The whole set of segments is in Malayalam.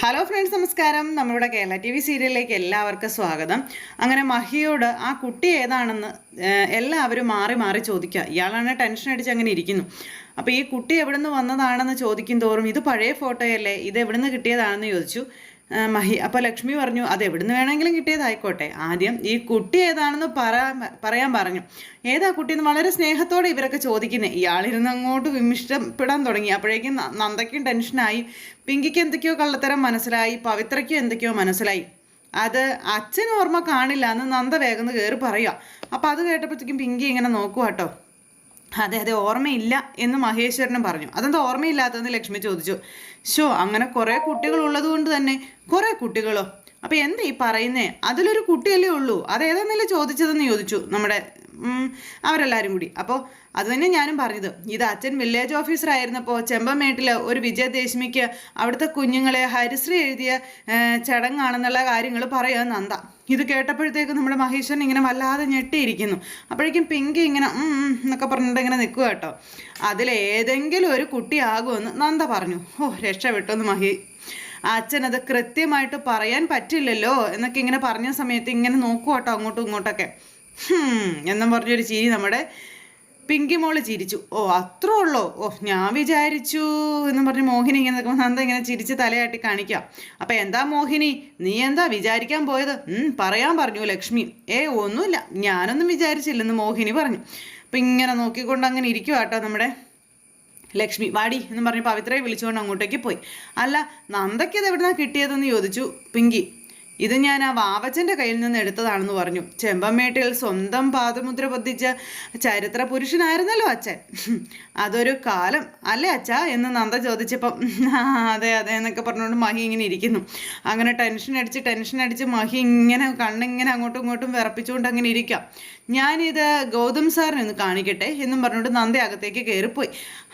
ഹലോ ഫ്രണ്ട്സ് നമസ്കാരം. നമ്മുടെ കേരള ടി വി സീരിയലിലേക്ക് എല്ലാവർക്കും സ്വാഗതം. അങ്ങനെ മഹിയോട് ആ കുട്ടി ഏതാണെന്ന് എല്ലാവരും മാറി മാറി ചോദിക്കുക ഇയാളാണ് ടെൻഷൻ അടിച്ച് അങ്ങനെ ഇരിക്കുന്നു. അപ്പോൾ ഈ കുട്ടി എവിടെ നിന്ന് വന്നതാണെന്ന് ചോദിക്കും തോറും ഇത് പഴയ ഫോട്ടോയല്ലേ ഇത് എവിടെ നിന്ന് കിട്ടിയതാണെന്ന് ചോദിച്ചു. മഹി അപ്പോൾ ലക്ഷ്മി പറഞ്ഞു അത് എവിടുന്ന് വേണമെങ്കിലും കിട്ടിയതായിക്കോട്ടെ. ആദ്യം ഈ കുട്ടി ഏതാണെന്ന് പറയാൻ പറയാൻ പറഞ്ഞു. ഏതാ കുട്ടി എന്ന് വളരെ സ്നേഹത്തോടെ ഇവരൊക്കെ ചോദിക്കുന്നത് ഇയാളിരുന്ന് അങ്ങോട്ട് വിമിഷ്ടപ്പെടാൻ തുടങ്ങി. അപ്പോഴേക്കും നന്ദയ്ക്കും ടെൻഷനായി പിങ്കിക്ക് എന്തൊക്കെയോ കള്ളത്തരം മനസ്സിലായി. പവിത്രയ്ക്കും എന്തൊക്കെയോ മനസ്സിലായി. അത് അച്ഛൻ ഓർമ്മ കാണില്ല എന്ന് നന്ദ വേഗം കയറി പറയുക അപ്പോൾ അത് കേട്ടപ്പോഴത്തേക്കും പിങ്കി ഇങ്ങനെ നോക്കുക കേട്ടോ അതെ അതെ ഓർമ്മയില്ല എന്ന് മഹേശ്വരനും പറഞ്ഞു. അതെന്താ ഓർമ്മയില്ലാത്തതെന്ന് ലക്ഷ്മി ചോദിച്ചു. ഷോ അങ്ങനെ കുറേ കുട്ടികൾ ഉള്ളത് കൊണ്ട് തന്നെ കുറേ കുട്ടികളോ അപ്പം എന്താ ഈ പറയുന്നേ? അതിലൊരു കുട്ടിയല്ലേ ഉള്ളൂ. അതേതാന്നല്ലേ ചോദിച്ചതെന്ന് ചോദിച്ചു നമ്മുടെ അവരെല്ലാരും കൂടി. അപ്പോൾ അത് തന്നെ ഞാനും പറഞ്ഞത്. ഇത് അച്ഛൻ വില്ലേജ് ഓഫീസർ ആയിരുന്നപ്പോൾ ചെമ്പമേട്ടിൽ ഒരു വിജയ ദേശ്മിക്ക് അവിടുത്തെ കുഞ്ഞുങ്ങളെ ഹരിശ്രീ എഴുതിയ ചടങ്ങാണെന്നുള്ള കാര്യങ്ങൾ പറയാൻ നന്ദ. ഇത് കേട്ടപ്പോഴത്തേക്ക് നമ്മുടെ മഹേശ്വരൻ ഇങ്ങനെ വല്ലാതെ ഞെട്ടിയിരിക്കുന്നു. അപ്പോഴേക്കും പിങ്ക് ഇങ്ങനെ എന്നൊക്കെ പറഞ്ഞിട്ട് ഇങ്ങനെ നിൽക്കുക കേട്ടോ. അതിലേതെങ്കിലും ഒരു കുട്ടിയാകുമെന്ന് നന്ദ പറഞ്ഞു. ഓ രക്ഷപ്പെട്ടെന്ന് മഹി അച്ഛൻ അത് കൃത്യമായിട്ട് പറയാൻ പറ്റില്ലല്ലോ എന്നൊക്കെ ഇങ്ങനെ പറഞ്ഞ സമയത്ത് ഇങ്ങനെ നോക്കുക കേട്ടോ അങ്ങോട്ടും ഇങ്ങോട്ടൊക്കെ. എന്നും പറഞ്ഞൊരു ചിരി നമ്മുടെ പിങ്കി മോൾ ചിരിച്ചു. ഓ അത്രേ ഉള്ളോ? ഓ ഞാൻ വിചാരിച്ചു എന്ന് പറഞ്ഞ് മോഹിനി ഇങ്ങനെ നിൽക്കുമ്പോൾ നന്ദ ഇങ്ങനെ ചിരിച്ച് തലയാട്ടി കാണിക്കാം. അപ്പം എന്താ മോഹിനി? നീ എന്താ വിചാരിക്കാൻ പോയത്? പറയാൻ പറഞ്ഞു ലക്ഷ്മി. ഏ ഒന്നുമില്ല. ഞാനൊന്നും വിചാരിച്ചില്ലെന്ന് മോഹിനി പറഞ്ഞു. അപ്പം ഇങ്ങനെ നോക്കിക്കൊണ്ട് അങ്ങനെ ഇരിക്കുക കേട്ടോ നമ്മുടെ ലക്ഷ്മി വാടി എന്ന് പറഞ്ഞ് പവിത്രയെ വിളിച്ചുകൊണ്ട് അങ്ങോട്ടേക്ക് പോയി. അല്ല നന്ദയ്ക്ക് ഇത് എവിടുന്നാ കിട്ടിയതെന്ന് ചോദിച്ചു പിങ്കി. ഇത് ഞാൻ ആ വാവച്ചന്റെ കയ്യിൽ നിന്ന് എടുത്തതാണെന്ന് പറഞ്ഞു. ചെമ്പമ്മേട്ടിൽ സ്വന്തം പാദമുദ്ര പതിച്ച ചരിത്ര പുരുഷനായിരുന്നല്ലോ അച്ഛൻ. അതൊരു കാലം അല്ലേ അച്ഛ? എന്ന് നന്ദ ചോദിച്ചപ്പം "ആ, അതെ അതെ എന്നൊക്കെ പറഞ്ഞുകൊണ്ട് മഹി ഇങ്ങനെ ഇരിക്കുന്നു. അങ്ങനെ ടെൻഷൻ അടിച്ച് ടെൻഷൻ അടിച്ച് മഹി ഇങ്ങനെ കണ്ണിങ്ങനെ അങ്ങോട്ടും ഇങ്ങോട്ടും വിറപ്പിച്ചുകൊണ്ട് അങ്ങനെ ഇരിക്കാം. ഞാനിത് ഗൗതം സാറിനെ ഒന്ന് കാണിക്കട്ടെ എന്നും പറഞ്ഞുകൊണ്ട് നന്ദ അകത്തേക്ക് കയറിപ്പോയി.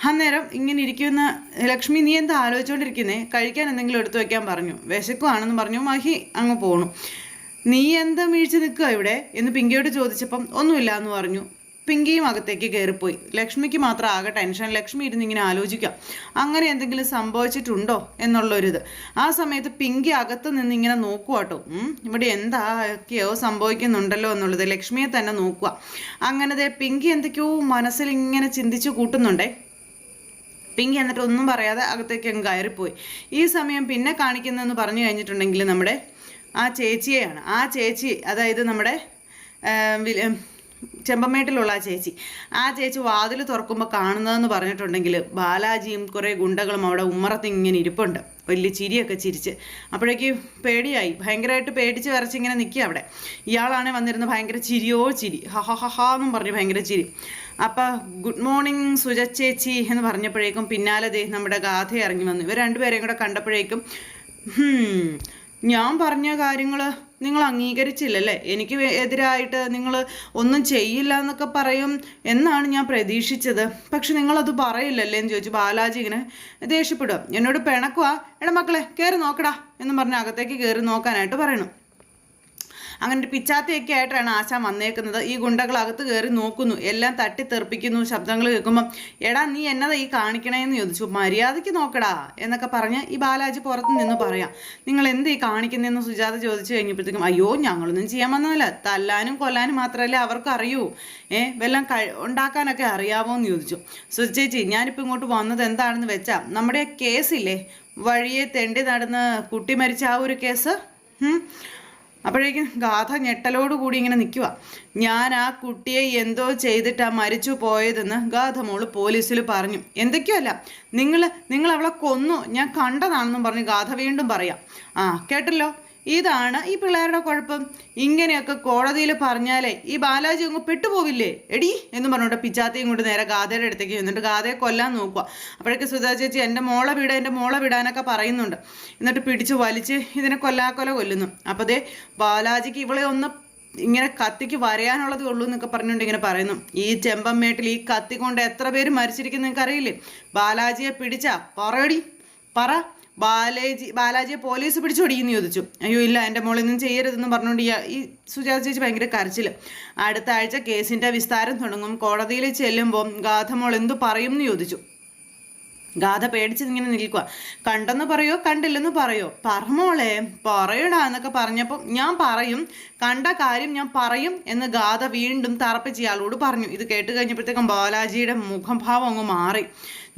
അന്നേരം ഇങ്ങനെ ഇരിക്കുന്ന ലക്ഷ്മി നീ എന്താ ആലോചിച്ചുകൊണ്ടിരിക്കുന്നേ കഴിക്കാൻ എന്തെങ്കിലും എടുത്തു വയ്ക്കാൻ പറഞ്ഞു. വിശക്കുവാണെന്ന് പറഞ്ഞു. മഹി അങ്ങ് പോണു. നീ എന്താ മീഴ്ച നിൽക്കുക ഇവിടെ? എന്ന് പിങ്കിയോട് ചോദിച്ചപ്പം ഒന്നുമില്ല എന്ന് പറഞ്ഞു. പിങ്കിയും അകത്തേക്ക് കയറിപ്പോയി. ലക്ഷ്മിക്ക് മാത്രം ആകെ ടെൻഷൻ. ലക്ഷ്മി ഇരുന്ന് ഇങ്ങനെ ആലോചിക്കാം അങ്ങനെ എന്തെങ്കിലും സംഭവിച്ചിട്ടുണ്ടോ? എന്നുള്ളൊരിത്. ആ സമയത്ത് പിങ്കി അകത്ത് നിന്ന് ഇങ്ങനെ നോക്കുക കേട്ടോ. ഇവിടെ എന്താക്കെയോ സംഭവിക്കുന്നുണ്ടല്ലോ എന്നുള്ളത് ലക്ഷ്മിയെ തന്നെ നോക്കുക. അങ്ങനെ പിങ്കി എന്തൊക്കെയോ മനസ്സിൽ ഇങ്ങനെ ചിന്തിച്ചു കൂട്ടുന്നുണ്ടേ. പിങ്കി എന്നിട്ട് ഒന്നും പറയാതെ അകത്തേക്ക് അങ്ങ് കയറിപ്പോയി. ഈ സമയം പിന്നെ കാണിക്കുന്നതെന്ന് പറഞ്ഞു കഴിഞ്ഞിട്ടുണ്ടെങ്കിൽ നമ്മുടെ ആ ചേച്ചിയെയാണ്. ആ ചേച്ചി അതായത് നമ്മുടെ ചെമ്പമേട്ടിലുള്ള ആ ചേച്ചി. ആ ചേച്ചി വാതിൽ തുറക്കുമ്പോൾ കാണുന്നതെന്ന് പറഞ്ഞിട്ടുണ്ടെങ്കിൽ ബാലാജിയും കുറേ ഗുണ്ടകളും അവിടെ ഉമ്മറത്ത് ഇങ്ങനെ ഇരിപ്പുണ്ട്. വലിയ ചിരിയൊക്കെ ചിരിച്ച്. അപ്പോഴേക്ക് പേടിയായി. ഭയങ്കരമായിട്ട് പേടിച്ച് വരച്ചിങ്ങനെ നിൽക്കുക അവിടെ. ഇയാളാണ് വന്നിരുന്ന ഭയങ്കര ചിരിയോ ചിരി. ഹഹഹഹ എന്നും പറഞ്ഞ് ഭയങ്കര ചിരി. അപ്പോൾ ഗുഡ് മോർണിംഗ് സുജ ചേച്ചി എന്ന് പറഞ്ഞപ്പോഴേക്കും പിന്നാലെ ദേ നമ്മുടെ ഗാഥ ഇറങ്ങി വന്നു. ഇവർ രണ്ടുപേരെയും കൂടെ കണ്ടപ്പോഴേക്കും "ഹും, ഞാൻ പറഞ്ഞ കാര്യങ്ങൾ നിങ്ങൾ അംഗീകരിച്ചില്ലല്ലേ? എനിക്ക് എതിരായിട്ട് നിങ്ങൾ ഒന്നും ചെയ്യില്ല എന്നൊക്കെ പറയും എന്നാണ് ഞാൻ പ്രതീക്ഷിച്ചത്. പക്ഷെ നിങ്ങളത് പറയില്ലല്ലേ എന്ന് ചോദിച്ചു ബാലാജി ഇങ്ങനെ ദേഷ്യപ്പെടുക എന്നോട് പിണക്കുവാ. എടാ മക്കളെ കയറി നോക്കടാ എന്ന് പറഞ്ഞ് അകത്തേക്ക് കയറി നോക്കാനായിട്ട് പറയണം. അങ്ങനെ ഒരു പിച്ചാത്തിയൊക്കെ ആയിട്ടാണ് ആശാൻ വന്നേക്കുന്നത്. ഈ ഗുണ്ടകൾ അകത്ത് കയറി നോക്കുന്നു. എല്ലാം തട്ടി തെറിപ്പിക്കുന്നു. ശബ്ദങ്ങൾ കേൾക്കുമ്പം എടാ നീ എന്നതാ ഈ കാണിക്കണേന്ന് ചോദിച്ചു. മര്യാദയ്ക്ക് നോക്കടാ എന്നൊക്കെ പറഞ്ഞ് ഈ ബാലാജി പുറത്ത് നിന്ന് പറയാം. നിങ്ങൾ എന്ത് ഈ കാണിക്കുന്നതെന്ന് സുജാത ചോദിച്ചു കഴിഞ്ഞപ്പോഴത്തേക്കും അയ്യോ ഞങ്ങളൊന്നും ചെയ്യാൻ വന്നതല്ല. തല്ലാനും കൊല്ലാനും മാത്രമല്ലേ അവർക്ക് അറിയൂ ഏ വല്ലതും ഉണ്ടാക്കാനൊക്കെ അറിയാമോ എന്ന് ചോദിച്ചു സുചേച്ചി ഞാനിപ്പോൾ ഇങ്ങോട്ട് വന്നത് എന്താണെന്ന് വെച്ചാൽ നമ്മുടെ കേസില്ലേ? വഴിയെ തെണ്ടി നടന്ന് കുട്ടി മരിച്ച ആ ഒരു കേസ്. അപ്പോഴേക്കും ഗാഥ ഞെട്ടലോടുകൂടി ഇങ്ങനെ നിൽക്കുക ഞാൻ ആ കുട്ടിയെ എന്തോ ചെയ്തിട്ടാ മരിച്ചു പോയതെന്ന് ഗാഥ മോൾ പോലീസിൽ പറഞ്ഞു. എന്തൊക്കെയല്ല? നിങ്ങൾ നിങ്ങൾ അവളെ കൊന്നു. ഞാൻ കണ്ടതാണെന്നും പറഞ്ഞ് ഗാഥ വീണ്ടും പറയാം. ആ കേട്ടല്ലോ? ഇതാണ് ഈ പിള്ളേരുടെ കുഴപ്പം. ഇങ്ങനെയൊക്കെ കോടതിയിൽ പറഞ്ഞാലേ ഈ ബാലാജി അങ്ങ് പെട്ടുപോവില്ലേ? എടി എന്ന് പറഞ്ഞോട്ടെ പിച്ചാത്തയും കൊണ്ട് നേരെ ഗാഥയുടെ അടുത്തേക്ക് എന്നിട്ട് ഗാഥയെ കൊല്ലാൻ നോക്കുക അപ്പോഴേക്ക് സുധാ ചേച്ചി എന്റെ മോളെ വിട എന്റെ മോളെ വിടാനൊക്കെ പറയുന്നുണ്ട്. എന്നിട്ട് പിടിച്ച് വലിച്ച് ഇതിനെ കൊല്ലാക്കൊല കൊല്ലുന്നു. അപ്പോൾ ദേ ബാലാജിക്ക് ഇവളെ ഒന്ന് ഇങ്ങനെ കത്തിക്ക് വരയാനുള്ളതേ ഉള്ളൂ എന്നൊക്കെ പറഞ്ഞുകൊണ്ട് ഇങ്ങനെ പറയുന്നു. ഈ ചെമ്പമ്മേട്ടിൽ ഈ കത്തി കൊണ്ട് എത്ര പേര് മരിച്ചിരിക്കുന്നു നിങ്ങൾക്ക് അറിയില്ലേ ബാലാജിയെ പിടിച്ചാ. പറയടി. പറ. ബാലാജി ബാലാജിയെ പോലീസ് പിടിച്ചോടിയെന്ന് ചോദിച്ചു. അയ്യോ ഇല്ല എന്റെ മോളൊന്നും ചെയ്യരുതെന്ന് പറഞ്ഞുകൊണ്ട് ഈ സുജാത ചേച്ചി ഭയങ്കര കരച്ചിൽ അടുത്ത ആഴ്ച കേസിന്റെ വിസ്താരം തുടങ്ങും. കോടതിയിൽ ചെല്ലുമ്പോൾ ഗാഥ മോൾ എന്തു പറയും എന്ന് ചോദിച്ചു. ഗാഥ പേടിച്ചിങ്ങനെ നിൽക്കുക കണ്ടെന്ന് പറയോ? കണ്ടില്ലെന്ന് പറയോ? പറമോളെ പറയടാ എന്നൊക്കെ പറഞ്ഞപ്പോൾ ഞാൻ പറയും. കണ്ട കാര്യം ഞാൻ പറയും എന്ന് ഗാഥ വീണ്ടും തറപ്പിച്ച് ഇയാളോട് പറഞ്ഞു. ഇത് കേട്ട് കഴിഞ്ഞപ്പോഴത്തേക്കും ബാലാജിയുടെ മുഖഭാവം അങ്ങ് മാറി.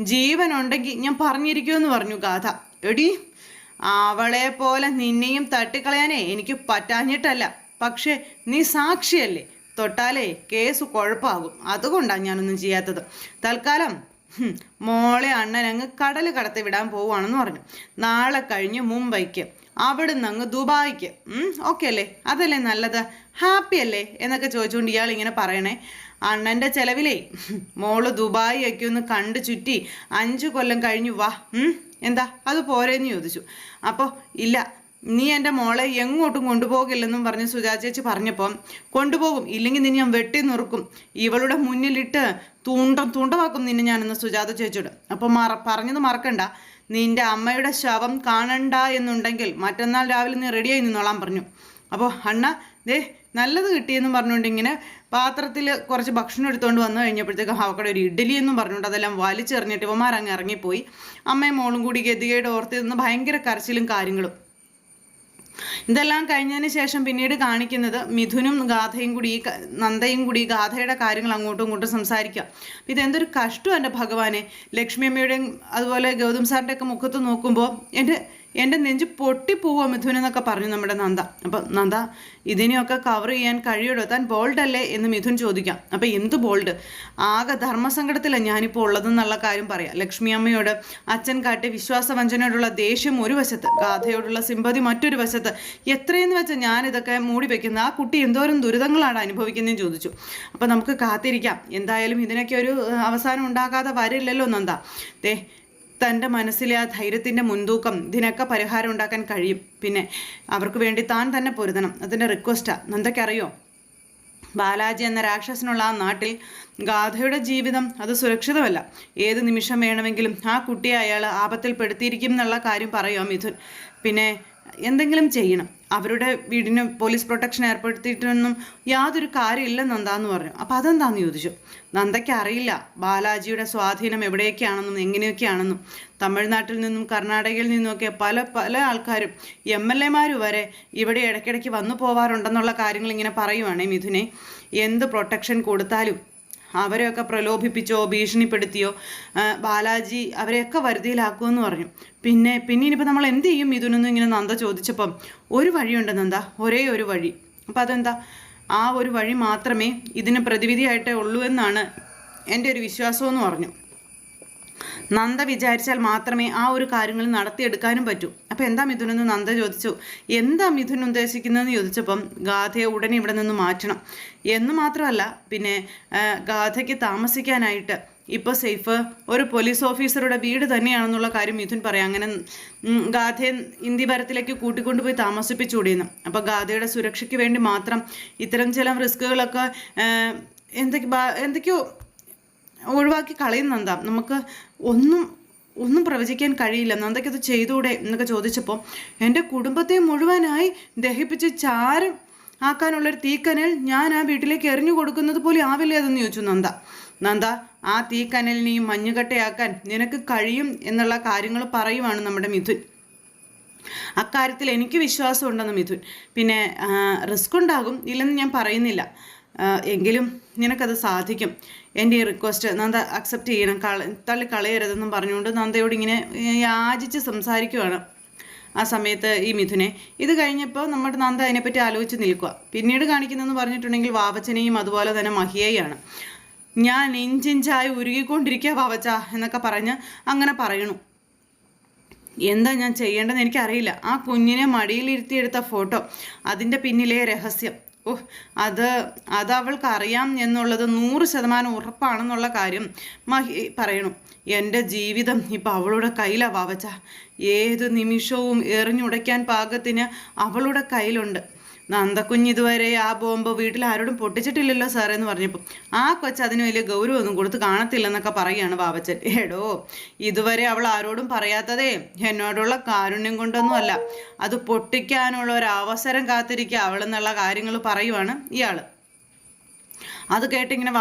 ജീവനുണ്ടെങ്കിൽ ഞാൻ പറഞ്ഞിരിക്കുമെന്ന് പറഞ്ഞു ഗാഥ എടി അവളെ പോലെ നിന്നെയും തട്ടിക്കളയാനേ എനിക്ക് പറ്റാഞ്ഞിട്ടല്ല. പക്ഷേ നീ സാക്ഷിയല്ലേ. തൊട്ടാലേ കേസ് കുഴപ്പമാകും അതുകൊണ്ടാണ് ഞാനൊന്നും ചെയ്യാത്തത്. തൽക്കാലം മോളെ അണ്ണൻ അങ്ങ് കടൽ കടത്തി വിടാൻ പോവുകയാണെന്ന് പറഞ്ഞു. നാളെ കഴിഞ്ഞ് മുംബൈക്ക്. അവിടുന്ന് അങ്ങ് ദുബായിക്ക്. ഓക്കെ അല്ലേ? അതല്ലേ നല്ലത്? ഹാപ്പി അല്ലേ? എന്നൊക്കെ ചോദിച്ചുകൊണ്ട് ഇയാൾ ഇങ്ങനെ പറയണേ. അണ്ണന്റെ ചെലവിലേ മോൾ ദുബായി ഒക്കെ ഒന്ന് കണ്ടു ചുറ്റി അഞ്ച് കൊല്ലം കഴിഞ്ഞു വാ. എന്താ? അത് പോരേന്ന് ചോദിച്ചു. അപ്പോൾ ഇല്ല നീ എന്റെ മോളെ എങ്ങോട്ടും കൊണ്ടുപോകില്ലെന്നും പറഞ്ഞ് സുജാ ചേച്ചി പറഞ്ഞപ്പം കൊണ്ടുപോകും ഇല്ലെങ്കിൽ നിന്നെ ഞാൻ വെട്ടി നുറുക്കും. ഇവളുടെ മുന്നിലിട്ട് തൂണ്ടം തൂണ്ടമാക്കും നിന്നെ ഞാനെന്ന് സുജാത ചേച്ചിയോട്. അപ്പോൾ മറ പറഞ്ഞത് മറക്കണ്ട. നിന്റെ അമ്മയുടെ ശവം കാണണ്ട എന്നുണ്ടെങ്കിൽ മറ്റന്നാൾ രാവിലെ നീ റെഡിയായി നിന്നോളാം പറഞ്ഞു. അപ്പോൾ അണ്ണ ദേ നല്ലത് കിട്ടിയെന്ന് പറഞ്ഞുകൊണ്ട് ഇങ്ങനെ പാത്രത്തിൽ കുറച്ച് ഭക്ഷണം എടുത്തുകൊണ്ട് വന്നു കഴിഞ്ഞപ്പോഴത്തേക്കും അവക്കടെ ഒരു ഇഡ്ഡലി എന്നും പറഞ്ഞുകൊണ്ട് അതെല്ലാം വലിച്ചെറിഞ്ഞിട്ട് ഇവന്മാരങ്ങ് ഇറങ്ങിപ്പോയി. അമ്മയും മോളും കൂടി ഗതികയുടെ ഓർത്ത് നിന്ന് ഭയങ്കര കരച്ചിലും കാര്യങ്ങളും. ഇതെല്ലാം കഴിഞ്ഞതിന് ശേഷം പിന്നീട് കാണിക്കുന്നത് മിഥുനും ഗാഥയും കൂടി ഈ നന്ദയും കൂടി ഗാഥയുടെ കാര്യങ്ങൾ അങ്ങോട്ടും ഇങ്ങോട്ടും സംസാരിക്കുക ഇതെന്തൊരു കഷ്ടം എന്റെ ഭഗവാനെ. ലക്ഷ്മി അമ്മയുടെയും അതുപോലെ ഗൗതം സാറിന്റെ ഒക്കെ മുഖത്ത് നോക്കുമ്പോൾ എന്റെ എന്റെ നെഞ്ച് പൊട്ടിപ്പോവുക മിഥുൻ എന്നൊക്കെ പറഞ്ഞു നമ്മുടെ നന്ദ. അപ്പം നന്ദ ഇതിനെയൊക്കെ കവർ ചെയ്യാൻ കഴിയുമോ താൻ ബോൾഡ് അല്ലേ എന്ന് മിഥുൻ ചോദിക്കാം. അപ്പം എന്ത് ബോൾഡ് ആകെ ധർമ്മസങ്കടത്തിലാണ് ഞാനിപ്പോൾ ഉള്ളതെന്നുള്ള കാര്യം പറയാം. ലക്ഷ്മി അമ്മയോട് അച്ഛൻ കാട്ടി വിശ്വാസവഞ്ചനയോടുള്ള ദേഷ്യം ഒരു വശത്ത് ഗാഥയോടുള്ള സിമ്പതി മറ്റൊരു വശത്ത്. എത്രയെന്ന് വെച്ചാൽ ഞാനിതൊക്കെ മൂടി വെക്കുന്ന ആ കുട്ടി എന്തോരം ദുരിതങ്ങളാണ് അനുഭവിക്കുന്നതെന്ന് ചോദിച്ചു. അപ്പം നമുക്ക് കാത്തിരിക്കാം. എന്തായാലും ഇതിനൊക്കെ ഒരു അവസാനം ഉണ്ടാകാതെ വരില്ലല്ലോ നന്ദ. ദേ തന്റെ മനസ്സിലെ ആ ധൈര്യത്തിന്റെ മുൻതൂക്കം ഇതിനൊക്കെ പരിഹാരം ഉണ്ടാക്കാൻ കഴിയും. പിന്നെ അവർക്ക് വേണ്ടി താൻ തന്നെ പൊരുതണം. അതിന്റെ റിക്വസ്റ്റാണ് നന്ദയ്ക്കറിയോ? ബാലാജി എന്ന രാക്ഷസനുള്ള ആ നാട്ടിൽ ഗാഥയുടെ ജീവിതം അത് സുരക്ഷിതമല്ല. ഏത് നിമിഷം വേണമെങ്കിലും ആ കുട്ടിയെ അയാൾ ആപത്തിൽപ്പെടുത്തിയിരിക്കും എന്നുള്ള കാര്യം പറയുമോ മിഥുൻ? പിന്നെ എന്തെങ്കിലും ചെയ്യണം. അവരുടെ വീടിന് പോലീസ് പ്രൊട്ടക്ഷൻ ഏർപ്പെടുത്തിയിട്ടൊന്നും യാതൊരു കാര്യമില്ല നന്ദാന്ന് പറഞ്ഞു. അപ്പോൾ അതെന്താന്ന് ചോദിച്ചു? നന്ദയ്ക്ക് അറിയില്ല. ബാലാജിയുടെ സ്വാധീനം എവിടെയൊക്കെയാണെന്നും എങ്ങനെയൊക്കെയാണെന്നും. തമിഴ്നാട്ടിൽ നിന്നും കർണാടകയിൽ നിന്നുമൊക്കെ പല പല ആൾക്കാരും എം എൽ എമാർ വരെ ഇവിടെ ഇടയ്ക്കിടയ്ക്ക് വന്നു പോവാറുണ്ടെന്നുള്ള കാര്യങ്ങൾ ഇങ്ങനെ പറയുവാണേ മിഥുനെ. എന്ത് പ്രൊട്ടക്ഷൻ കൊടുത്താലും അവരെയൊക്കെ പ്രലോഭിപ്പിച്ചോ ഭീഷണിപ്പെടുത്തിയോ ബാലാജി അവരെയൊക്കെ വരുതിയിലാക്കുമെന്ന് പറഞ്ഞു. പിന്നെ പിന്നെ ഇനിയിപ്പോൾ നമ്മൾ എന്ത് ചെയ്യും ഇതിനൊന്നും ഇങ്ങനെ നന്ദ ചോദിച്ചപ്പം ഒരു വഴിയുണ്ട് നന്ദ ഒരേ ഒരു വഴി. അപ്പോൾ അതെന്താ? ആ ഒരു വഴി മാത്രമേ ഇതിന് പ്രതിവിധിയായിട്ടേ ഉള്ളൂ എന്നാണ് എന്റെ ഒരു വിശ്വാസമെന്ന് പറഞ്ഞു. നന്ദ വിചാരിച്ചാൽ മാത്രമേ ആ ഒരു കാര്യങ്ങൾ നടത്തിയെടുക്കാനും പറ്റൂ. അപ്പോൾ എന്താ മിഥുനെന്ന് നന്ദ ചോദിച്ചു. എന്താ മിഥുൻ ഉദ്ദേശിക്കുന്നതെന്ന് ചോദിച്ചപ്പം ഗാഥയെ ഉടനെ ഇവിടെ നിന്ന് മാറ്റണം. എന്ന് മാത്രമല്ല പിന്നെ ഗാഥയ്ക്ക് താമസിക്കാനായിട്ട് ഇപ്പോൾ സേഫ് ഒരു പോലീസ് ഓഫീസറുടെ വീട് തന്നെയാണെന്നുള്ള കാര്യം മിഥുൻ പറയാം. അങ്ങനെ ഗാഥയെ ഇന്ത്യ ഭരത്തിലേക്ക് കൂട്ടിക്കൊണ്ടുപോയി താമസിപ്പിച്ചുകൂടിയെന്ന്. അപ്പോൾ ഗാഥയുടെ സുരക്ഷയ്ക്ക് വേണ്ടി മാത്രം ഇത്തരം ചില റിസ്കുകളൊക്കെ എന്തൊക്കെ എന്തൊക്കെയോ ഒഴിവാക്കി കളയും നന്ദ നമുക്ക് ഒന്നും ഒന്നും പ്രവചിക്കാൻ കഴിയില്ല. നന്ദയ്ക്കത് ചെയ്തൂടെ എന്നൊക്കെ ചോദിച്ചപ്പോൾ എന്റെ കുടുംബത്തെ മുഴുവനായി ദഹിപ്പിച്ച് ചാരം ആക്കാനുള്ളൊരു തീക്കനൽ ഞാൻ ആ വീട്ടിലേക്ക് എറിഞ്ഞു കൊടുക്കുന്നത് പോലെ ആവില്ലേ അതെന്ന് ചോദിച്ചു നന്ദ. നന്ദ ആ തീക്കനലിനെ ഈ മഞ്ഞുകട്ടയാക്കാൻ നിനക്ക് കഴിയും എന്നുള്ള കാര്യങ്ങൾ പറയുവാണ് നമ്മുടെ മിഥുൻ. അക്കാര്യത്തിൽ എനിക്ക് വിശ്വാസം വിശ്വാസമുണ്ടെന്ന് മിഥുൻ. പിന്നെ റിസ്ക് ഉണ്ടാകും ഇല്ലെന്ന് ഞാൻ പറയുന്നില്ല. എങ്കിലും നിനക്കത് സാധിക്കും. എന്റെ ഈ റിക്വസ്റ്റ് നന്ദ അക്സെപ്റ്റ് ചെയ്യണം. കള തള്ളി കളയരുതെന്നും പറഞ്ഞുകൊണ്ട് നന്ദയോട് ഇങ്ങനെ യാചിച്ച് സംസാരിക്കുവാണ് ആ സമയത്ത് ഈ മിഥുനെ. ഇത് കഴിഞ്ഞപ്പോൾ നമ്മുടെ നന്ദ അതിനെപ്പറ്റി ആലോചിച്ച് നിൽക്കുക. പിന്നീട് കാണിക്കുന്നതെന്ന് പറഞ്ഞിട്ടുണ്ടെങ്കിൽ വാവച്ചനെയും അതുപോലെ തന്നെ മഹിയയാണ് ഞാൻ ഇഞ്ചിഞ്ചായി ഉരുകിക്കൊണ്ടിരിക്കുക വാവച്ച എന്നൊക്കെ പറഞ്ഞ് അങ്ങനെ പറയണു. എന്താ ഞാൻ ചെയ്യേണ്ടതെന്ന് എനിക്കറിയില്ല. ആ കുഞ്ഞിനെ മടിയിലിരുത്തിയെടുത്ത ഫോട്ടോ. അതിന്റെ പിന്നിലെ രഹസ്യം. ഓ അത് അത് അവൾക്ക് അറിയാം എന്നുള്ളത് നൂറ് ശതമാനം ഉറപ്പാണെന്നുള്ള കാര്യം മഹി പറയണു. എന്റെ ജീവിതം ഇപ്പം അവളുടെ കയ്യിലാണ് വാവച്ച. ഏത് നിമിഷവും എറിഞ്ഞുടയ്ക്കാൻ പാകത്തിന് അവളുടെ കയ്യിലുണ്ട്. നന്ദക്കുഞ്ഞ് ഇതുവരെ ആ ബോംബ് വീട്ടിൽ ആരോടും പൊട്ടിച്ചിട്ടില്ലല്ലോ സാറേ എന്ന് പറഞ്ഞപ്പോൾ ആ കൊച്ച് അതിന് വലിയ ഗൗരവമൊന്നും കൊടുത്ത് കാണത്തില്ലെന്നൊക്കെ പറയുകയാണ് ബാബച്ചൻ എടോ ഇതുവരെ അവൾ ആരോടും പറയാത്തതേ എന്നോടുള്ള കാരുണ്യം കൊണ്ടൊന്നുമല്ല അത് പൊട്ടിക്കാനുള്ള ഒരു അവസരം കാത്തിരിക്കുക അവളെന്നുള്ള കാര്യങ്ങൾ പറയുവാണ് ഇയാൾ അത് കേട്ട് ഇങ്ങനെ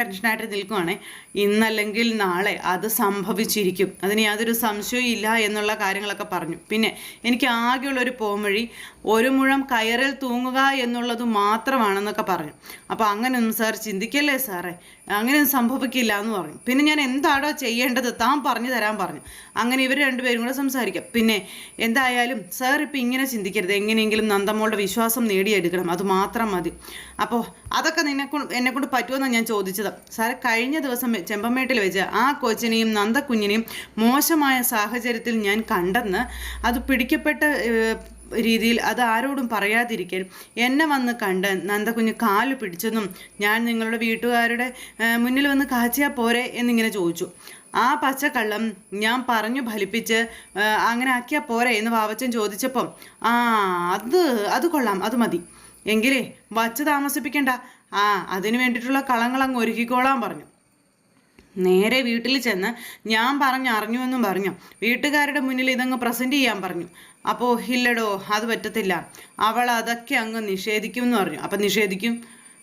ടെൻഷനായിട്ട് നിൽക്കുവാണേ. ഇന്നല്ലെങ്കിൽ നാളെ അത് സംഭവിച്ചിരിക്കും. അതിന് യാതൊരു സംശയവും ഇല്ല എന്നുള്ള കാര്യങ്ങളൊക്കെ പറഞ്ഞു. പിന്നെ എനിക്ക് ആകെയുള്ളൊരു പോംവഴി ഒരു മുഴം കയറിൽ തൂങ്ങുക എന്നുള്ളത് മാത്രമാണെന്നൊക്കെ പറഞ്ഞു. അപ്പോൾ അങ്ങനെയൊന്നും സാർ ചിന്തിക്കല്ലേ സാറേ? അങ്ങനെയൊന്നും സംഭവിക്കില്ല എന്ന് പറഞ്ഞു. പിന്നെ ഞാൻ എന്താണോ ചെയ്യേണ്ടത്? താൻ പറഞ്ഞു തരാൻ പറഞ്ഞു. അങ്ങനെ ഇവർ രണ്ടുപേരും കൂടെ സംസാരിക്കാം. പിന്നെ എന്തായാലും സാർ ഇപ്പം ഇങ്ങനെ ചിന്തിക്കരുത്. എങ്ങനെയെങ്കിലും നന്ദമ്മളുടെ വിശ്വാസം നേടിയെടുക്കണം. അത് മാത്രം മതി. അപ്പോൾ അതൊക്കെ നിന്നെ കൊണ്ട് എന്നെ കൊണ്ട് പറ്റുമെന്നാണ് ഞാൻ ചോദിച്ചത്. സാർ കഴിഞ്ഞ ദിവസം ചെമ്പമേട്ടിൽ വെച്ച് ആ കൊച്ചിനെയും നന്ദക്കുഞ്ഞിനെയും മോശമായ സാഹചര്യത്തിൽ ഞാൻ കണ്ടെന്ന് അത് പിടിക്കപ്പെട്ട രീതിയിൽ അത് ആരോടും പറയാതിരിക്കാൻ എന്നെ വന്ന് കണ്ട് നന്ദകുഞ്ഞ് കാൽ പിടിച്ചെന്നും ഞാൻ നിങ്ങളുടെ വീട്ടുകാരുടെ മുന്നിൽ വന്ന് കാച്ചിയാൽ പോരെ എന്നിങ്ങനെ ചോദിച്ചു. ആ പച്ചക്കള്ളം ഞാൻ പറഞ്ഞു ഫലിപ്പിച്ച് അങ്ങനെ ആക്കിയാൽ പോരെ എന്ന് വാവച്ചൻ ചോദിച്ചപ്പം ആ അത് അത് കൊള്ളാം അത് മതി. എങ്കിലേ വച്ച് താമസിപ്പിക്കണ്ട. ആ അതിന് വേണ്ടിയിട്ടുള്ള കളങ്ങൾ അങ്ങ് ഒരുക്കിക്കോളാൻ പറഞ്ഞു. നേരെ വീട്ടിൽ ചെന്ന് ഞാൻ പറഞ്ഞു അറിഞ്ഞു എന്നും പറഞ്ഞു. വീട്ടുകാരുടെ മുന്നിൽ ഇതങ്ങ് പ്രസന്റ് ചെയ്യാൻ പറഞ്ഞു. അപ്പോൾ ഇല്ലടോ അത് പറ്റത്തില്ല. അവൾ അതൊക്കെ അങ്ങ് നിഷേധിക്കും എന്ന് പറഞ്ഞു. അപ്പം നിഷേധിക്കും.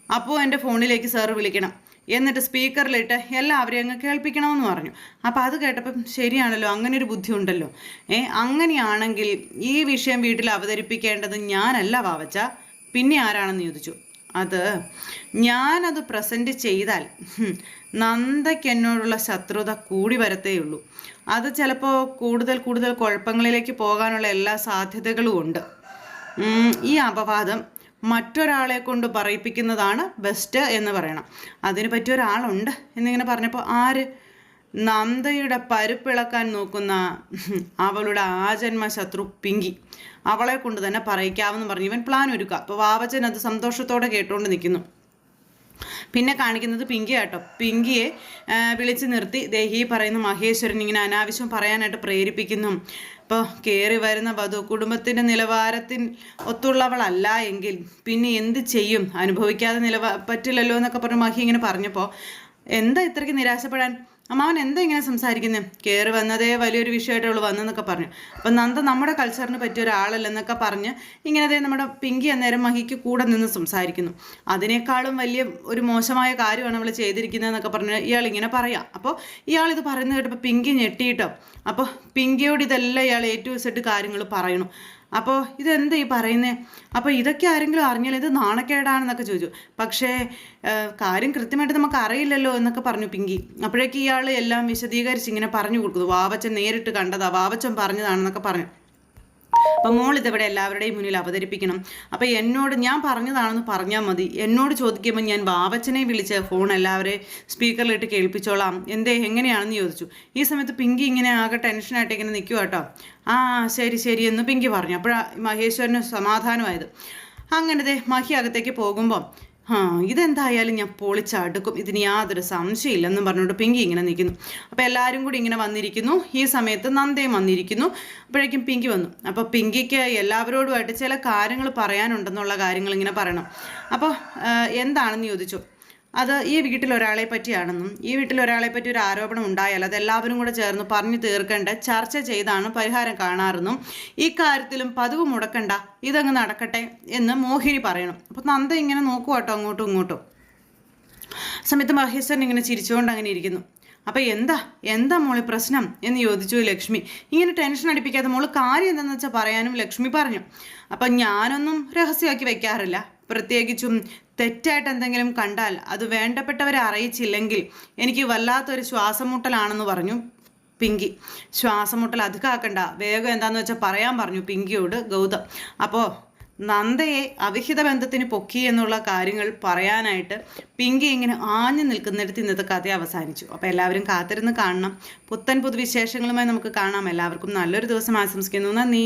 അപ്പോൾ എന്റെ ഫോണിലേക്ക് സാർ വിളിക്കണം. എന്നിട്ട് സ്പീക്കറിലിട്ട് എല്ലാവരെയും അങ്ങ് കേൾപ്പിക്കണമെന്ന് പറഞ്ഞു. അപ്പോൾ അത് കേട്ടപ്പം ശരിയാണല്ലോ അങ്ങനെ ഒരു ബുദ്ധി ഉണ്ടല്ലോ ഏ അങ്ങനെയാണെങ്കിൽ ഈ വിഷയം വീട്ടിൽ അവതരിപ്പിക്കേണ്ടത് ഞാനല്ല വാവച്ച. പിന്നെ ആരാണെന്ന് ചോദിച്ചു. അത് ഞാനത് പ്രസന്റ് ചെയ്താൽ നന്ദയ്ക്ക് എന്നോടുള്ള ശത്രുത കൂടി വരത്തേയുള്ളൂ. അത് ചിലപ്പോൾ കൂടുതൽ കൂടുതൽ കുഴപ്പങ്ങളിലേക്ക് പോകാനുള്ള എല്ലാ സാധ്യതകളും ഉണ്ട്. ഈ അപവാദം മറ്റൊരാളെ കൊണ്ട് പറയിപ്പിക്കുന്നതാണ് ബെസ്റ്റ് എന്ന് പറയണം. അതിന് പറ്റിയ ഒരാളുണ്ട് എന്നിങ്ങനെ പറഞ്ഞപ്പോൾ ആര്? നന്ദയുടെ പരുപ്പിളക്കാൻ നോക്കുന്ന അവളുടെ ആജന്മ ശത്രു പിങ്കി. അവളെ കൊണ്ട് തന്നെ പറയിക്കാമെന്ന് പറഞ്ഞ് ഇവൻ പ്ലാൻ ഒരുക്കുക. അപ്പോൾ വാവച്ചൻ അത് സന്തോഷത്തോടെ കേട്ടുകൊണ്ട് നിൽക്കുന്നു പിന്നെ കാണിക്കുന്നത് പിങ്കി ആട്ടോ പിങ്കിയെ വിളിച്ച് നിർത്തി. ദേഹി പറയുന്നു മഹേശ്വരൻ ഇങ്ങനെ അനാവശ്യം പറയാനായിട്ട് പ്രേരിപ്പിക്കുന്നു. ഇപ്പോൾ കയറി വരുന്ന വധു കുടുംബത്തിന്റെ നിലവാരത്തിൽ ഒത്തുള്ളവളല്ല എങ്കിൽ പിന്നെ എന്ത് ചെയ്യും? അനുഭവിക്കാതെ നിലവാ പറ്റില്ലല്ലോ എന്നൊക്കെ പറഞ്ഞ് മഹി ഇങ്ങനെ പറഞ്ഞപ്പോൾ എന്താ ഇത്രയ്ക്ക് നിരാശപ്പെടാൻ? അമ്മാവൻ എന്താ ഇങ്ങനെ സംസാരിക്കുന്നത് കയറി വന്നതേ വലിയൊരു വിഷയമായിട്ട് അവൾ വന്നെന്നൊക്കെ പറഞ്ഞു. അപ്പം നന്ദ നമ്മുടെ കൾച്ചറിന് പറ്റിയ ഒരാളല്ലെന്നൊക്കെ പറഞ്ഞ് ഇങ്ങനെ നമ്മുടെ പിങ്കി അന്നേരം മഹിക്ക് കൂടെ നിന്ന് സംസാരിക്കുന്നു. അതിനേക്കാളും വലിയ ഒരു മോശമായ കാര്യമാണ് അവൾ ചെയ്തിരിക്കുന്നതെന്നൊക്കെ പറഞ്ഞ് ഇയാൾ ഇങ്ങനെ പറയാം. അപ്പോൾ ഇയാൾ ഇത് പറയുന്നത് കേട്ടപ്പോൾ പിങ്കി ഞെട്ടിയിട്ടോ അപ്പോൾ പിങ്കിയോട് ഇതെല്ലാം ഇയാൾ ഏറ്റവും സെറ്റ് കാര്യങ്ങൾ പറയണു. അപ്പോൾ ഇതെന്താ ഈ പറയുന്നത് അപ്പോൾ ഇതൊക്കെ ആരെങ്കിലും അറിഞ്ഞാൽ ഇത് നാണക്കേടാണെന്നൊക്കെ ചോദിച്ചു. പക്ഷേ കാര്യം കൃത്യമായിട്ട് നമുക്ക് അറിയില്ലല്ലോ എന്നൊക്കെ പറഞ്ഞു പിങ്കി. അപ്പോഴേക്ക് ഇയാൾ എല്ലാം വിശദീകരിച്ച് ഇങ്ങനെ പറഞ്ഞു കൊടുക്കുന്നു. വാവച്ചൻ നേരിട്ട് കണ്ടതാ വാവച്ചൻ പറഞ്ഞതാണെന്നൊക്കെ പറഞ്ഞു. അപ്പം മോൾ ഇതെവിടെ എല്ലാവരുടെയും മുന്നിൽ അവതരിപ്പിക്കണം. അപ്പം എന്നോട് ഞാൻ പറഞ്ഞതാണെന്ന് പറഞ്ഞാൽ മതി. എന്നോട് ചോദിക്കുമ്പോൾ ഞാൻ ബാബച്ചനെ വിളിച്ച് ഫോൺ എല്ലാവരെയും സ്പീക്കറിലിട്ട് കേൾപ്പിച്ചോളാം. എന്തേ എങ്ങനെയാണെന്ന് ചോദിച്ചു. ഈ സമയത്ത് പിങ്കി ഇങ്ങനെ ആകെ ടെൻഷനായിട്ട് ഇങ്ങനെ നിൽക്കുക കേട്ടോ ആ ശരി ശരി എന്ന് പിങ്കി പറഞ്ഞു. അപ്പോഴാണ് മഹേശ്വരന് സമാധാനമായത്. അങ്ങനത്തെ മഹി അകത്തേക്ക് പോകുമ്പോൾ ആ ഇതെന്തായാലും ഞാൻ പൊളിച്ചടുക്കും. ഇതിന് യാതൊരു സംശയമില്ലെന്നും പറഞ്ഞുകൊണ്ട് പിങ്കി ഇങ്ങനെ നിൽക്കുന്നു. അപ്പോൾ എല്ലാവരും കൂടി ഇങ്ങനെ വന്നിരിക്കുന്നു. ഈ സമയത്ത് നന്ദയും വന്നിരിക്കുന്നു. അപ്പോഴേക്കും പിങ്കി വന്നു. അപ്പോൾ പിങ്കിക്ക് എല്ലാവരോടുമായിട്ട് ചില കാര്യങ്ങൾ പറയാനുണ്ടെന്നുള്ള കാര്യങ്ങൾ ഇങ്ങനെ പറയണം. അപ്പോൾ എന്താണെന്ന് ചോദിച്ചു? അത് ഈ വീട്ടിൽ ഒരാളെ പറ്റിയാണെന്നും ഈ വീട്ടിൽ ഒരാളെ പറ്റി ഒരു ആരോപണം ഉണ്ടായാൽ അത് എല്ലാവരും കൂടെ ചേർന്ന് പറഞ്ഞു തീർക്കേണ്ട ചർച്ച ചെയ്താണ് പരിഹാരം കാണാറെന്നും ഇക്കാര്യത്തിലും കാര്യത്തിലും പതിവ് മുടക്കണ്ട ഇതങ്ങ് നടക്കട്ടെ എന്ന് മോഹിനി പറയണം. അപ്പോൾ നന്ദ ഇങ്ങനെ നോക്കുക കേട്ടോ അങ്ങോട്ടും ഇങ്ങോട്ടും. സമയത്ത് മഹേശ്വരൻ ഇങ്ങനെ ചിരിച്ചുകൊണ്ട് അങ്ങനെ ഇരിക്കുന്നു. അപ്പോൾ എന്താ എന്താ മോളി പ്രശ്നം എന്ന് ചോദിച്ചു ലക്ഷ്മി. ഇങ്ങനെ ടെൻഷൻ അടിപ്പിക്കാതെ മോൾ കാര്യം എന്താണെന്ന് വെച്ചാൽ പറയാനും ലക്ഷ്മി പറഞ്ഞു. അപ്പം ഞാനൊന്നും രഹസ്യമാക്കി വെക്കാറില്ല. പ്രത്യേകിച്ചും തെറ്റായിട്ട് എന്തെങ്കിലും കണ്ടാൽ അത് വേണ്ടപ്പെട്ടവരെ അറിയിച്ചില്ലെങ്കിൽ എനിക്ക് വല്ലാത്തൊരു ശ്വാസമുട്ടലാണെന്ന് പറഞ്ഞു പിങ്കി. ശ്വാസമുട്ടൽ അധികമാക്കണ്ട. വേഗം എന്താന്ന് വെച്ചാൽ പറയാൻ പറഞ്ഞു പിങ്കിയോട് ഗൗതം. അപ്പോൾ നന്ദയെ അവിഹിത ബന്ധത്തിന് പൊക്കി എന്നുള്ള കാര്യങ്ങൾ പറയാനായിട്ട് പിങ്കി ഇങ്ങനെ ആഞ്ഞു നിൽക്കുന്നിടത്ത് ഇന്നത്തെ കഥ അവസാനിച്ചു. അപ്പോൾ എല്ലാവരും കാത്തിരുന്ന് കാണണം. പുത്തൻ പുതുവിശേഷങ്ങളുമായി നമുക്ക് കാണാം. എല്ലാവർക്കും നല്ലൊരു ദിവസം ആശംസിക്കുന്നു. നന്ദി.